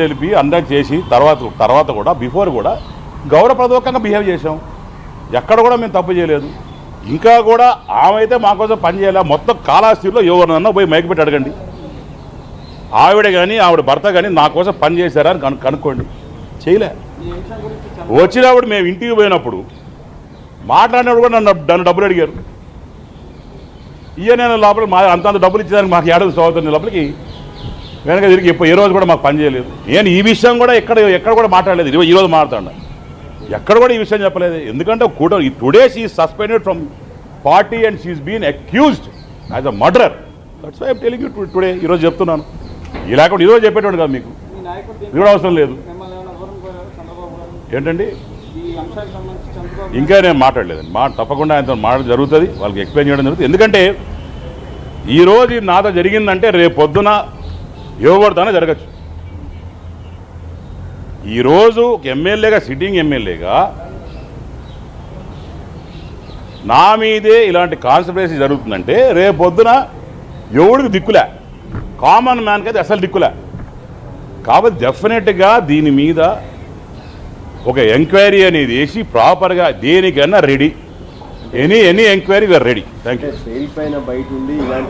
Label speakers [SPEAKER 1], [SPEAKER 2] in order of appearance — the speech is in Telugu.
[SPEAKER 1] తెలిపి అందరికి చేసి తర్వాత తర్వాత కూడా బిఫోర్ కూడా గౌరవప్రదోకంగా బిహేవ్ చేసాం ఎక్కడ కూడా మేము తప్పు చేయలేదు. ఇంకా కూడా ఆమె అయితే మా కోసం పని మొత్తం కాలాస్తిలో ఎవరినన్నా పోయి మైకి పెట్టి అడగండి. ఆవిడ కానీ ఆవిడ భర్త కానీ నా కోసం పని అని కను కనుక్కోండి. చేయలే. వచ్చినప్పుడు మేము ఇంటికి పోయినప్పుడు మాట్లాడినప్పుడు కూడా నన్ను నన్ను డబ్బులు అడిగారు. ఇయ్య నేను లోపల మా అంత డబ్బులు ఇచ్చేదానికి మాకు ఏడాది సోదరుని లోపలికి. వెనక తిరిగి ఇప్పుడు ఏ రోజు కూడా మాకు పని చేయలేదు. నేను ఈ విషయం కూడా ఎక్కడ ఎక్కడ కూడా మాట్లాడలేదు. ఈరోజు ఈరోజు మాట్లాడు ఎక్కడ కూడా ఈ విషయం చెప్పలేదు. ఎందుకంటే కూడా today she suspended from party and she is been accused as a murderer that's why telling you today ఈరోజు చెప్తున్నాను. ఈ లేకుండా ఈరోజు చెప్పేటోడు కాదు మీకు. ఇది కూడా అవసరం లేదు. ఏంటండి? ఇంకా నేను మాట్లాడలేదండి. మా తప్పకుండా ఆయనతో మాట్లాడ జరుగుతుంది. వాళ్ళకి ఎక్స్ప్లెయిన్ చేయడం జరుగుతుంది. ఎందుకంటే ఈరోజు నాతో జరిగిందంటే రేపు పొద్దున ఇవ్వబడతానే జరగచ్చు. ఈరోజు ఒక ఎమ్మెల్యేగా సిట్టింగ్ ఎమ్మెల్యేగా నా మీదే ఇలాంటి కాన్సన్ట్రేషన్ జరుగుతుందంటే రేపు పొద్దున ఎవడికి దిక్కులే? కామన్ మ్యాన్కి అయితే అసలు దిక్కులే. కాబట్టి డెఫినెట్గా దీని మీద ఒక ఎంక్వైరీ అనేది వేసి ప్రాపర్గా దేనికన్నా ready any any enquiry we are ready thank you